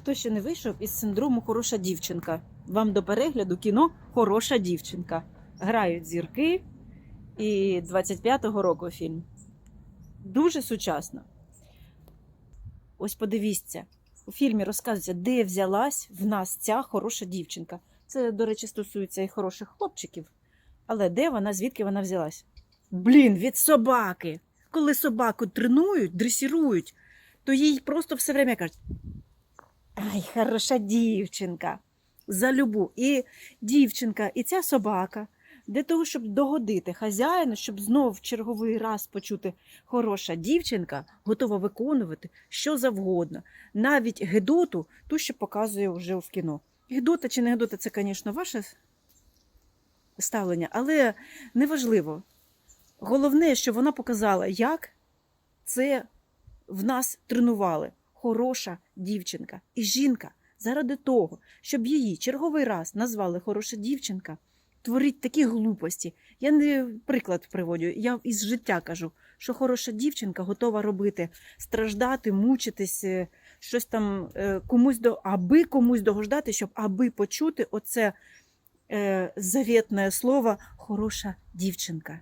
Хто ще не вийшов із синдрому хороша дівчинка? Вам до перегляду кіно Хороша дівчинка. Грають зірки і 25-го року фільм. Дуже сучасно. Ось подивіться, у фільмі розказується, де взялась в нас ця хороша дівчинка. Це, до речі, стосується і хороших хлопчиків. Але де вона, звідки вона взялась? Блін, від собаки. Коли собаку тренують, дресірують, то їй просто все время кажуть: Ай, хороша дівчинка. За любу. І дівчинка, і ця собака для того, щоб догодити хазяїну, щоб знов в черговий раз почути хороша дівчинка, готова виконувати що завгодно. Навіть гедоту, ту, що показує вже в кіно. Гедота чи не гедота, це, звісно, ваше ставлення, але неважливо. Головне, що вона показала, як це в нас тренували. Хороша дівчинка і жінка заради того, щоб її черговий раз назвали хороша дівчинка, творить такі глупості. Я не приклад приводю, я із життя кажу, що хороша дівчинка готова робити, страждати, мучитись, е, щось там е, комусь до аби комусь догождати, щоб аби почути оце е, завітне слово хороша дівчинка.